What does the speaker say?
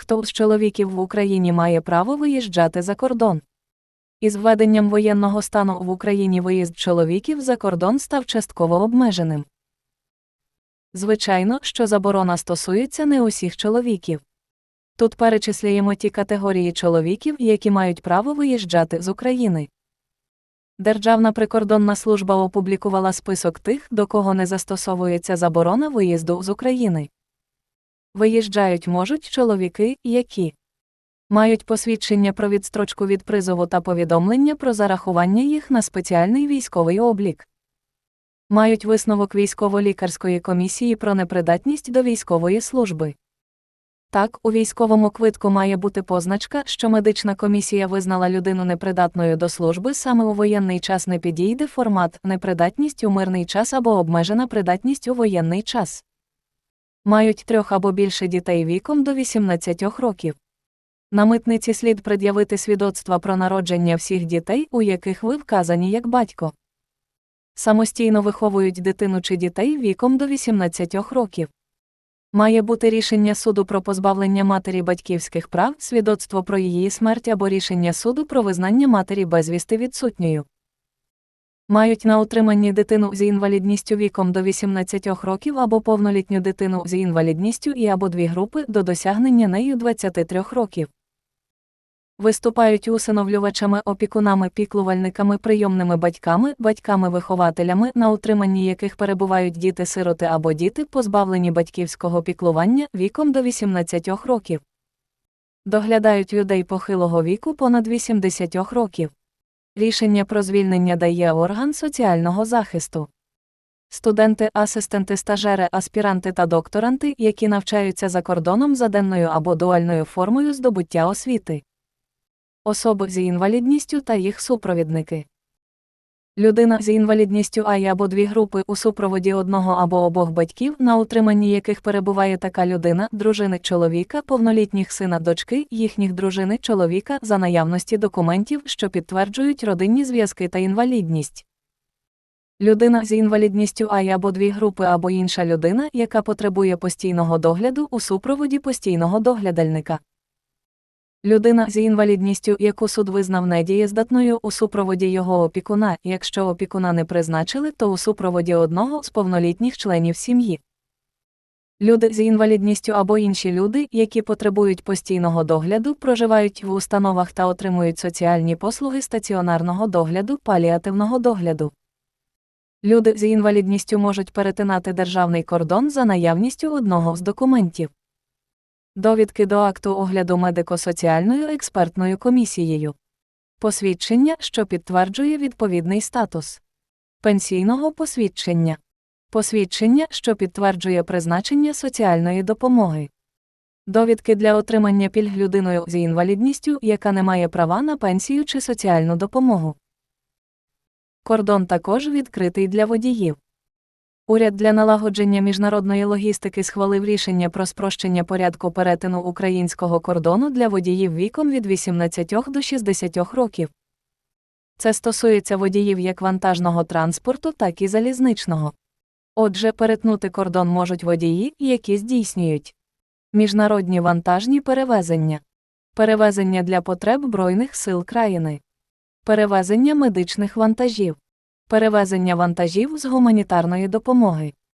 Хто з чоловіків в Україні має право виїжджати за кордон? Із введенням воєнного стану в Україні виїзд чоловіків за кордон став частково обмеженим. Звичайно, що заборона стосується не усіх чоловіків. Тут перечислюємо ті категорії чоловіків, які мають право виїжджати з України. Державна прикордонна служба опублікувала список тих, до кого не застосовується заборона виїзду з України. Виїжджають можуть чоловіки, які мають посвідчення про відстрочку від призову та повідомлення про зарахування їх на спеціальний військовий облік. Мають висновок військово-лікарської комісії про непридатність до військової служби. Так, у військовому квитку має бути позначка, що медична комісія визнала людину непридатною до служби саме у воєнний час не підійде формат непридатність у мирний час або обмежена придатність у воєнний час. Мають трьох або більше дітей віком до 18 років. На митниці слід пред'явити свідоцтва про народження всіх дітей, у яких ви вказані як батько. Самостійно виховують дитину чи дітей віком до 18 років. Має бути рішення суду про позбавлення матері батьківських прав, свідоцтво про її смерть або рішення суду про визнання матері безвісти відсутньою. Мають на утриманні дитину з інвалідністю віком до 18 років або повнолітню дитину з інвалідністю і або дві групи до досягнення нею 23 років. Виступають усиновлювачами, опікунами, піклувальниками, прийомними батьками, батьками-вихователями, на утриманні яких перебувають діти-сироти або діти, позбавлені батьківського піклування віком до 18 років. Доглядають людей похилого віку понад 80 років. Рішення про звільнення дає орган соціального захисту. Студенти, асистенти, стажери, аспіранти та докторанти, які навчаються за кордоном за денною або дуальною формою здобуття освіти. Особи з інвалідністю та їх супровідники. Людина з інвалідністю А або дві групи у супроводі одного або обох батьків, на утриманні яких перебуває така людина, дружини чоловіка, повнолітніх сина дочки, їхніх дружини чоловіка за наявності документів, що підтверджують родинні зв'язки та інвалідність. Людина з інвалідністю А або дві групи або інша людина, яка потребує постійного догляду у супроводі постійного доглядальника. Людина з інвалідністю, яку суд визнав недієздатною у супроводі його опікуна, якщо опікуна не призначили, то у супроводі одного з повнолітніх членів сім'ї. Люди з інвалідністю або інші люди, які потребують постійного догляду, проживають в установах та отримують соціальні послуги стаціонарного догляду, паліативного догляду. Люди з інвалідністю можуть перетинати державний кордон за наявністю одного з документів. Довідки до акту огляду медико-соціальною експертною комісією. Посвідчення, що підтверджує відповідний статус. Пенсійного посвідчення. Посвідчення, що підтверджує призначення соціальної допомоги. Довідки для отримання пільг людиною з інвалідністю, яка не має права на пенсію чи соціальну допомогу. Кордон також відкритий для водіїв. Уряд для налагодження міжнародної логістики схвалив рішення про спрощення порядку перетину українського кордону для водіїв віком від 18 до 60 років. Це стосується водіїв як вантажного транспорту, так і залізничного. Отже, перетнути кордон можуть водії, які здійснюють міжнародні вантажні перевезення, перевезення для потреб Збройних сил країни, перевезення медичних вантажів перевезення вантажів з гуманітарної допомоги,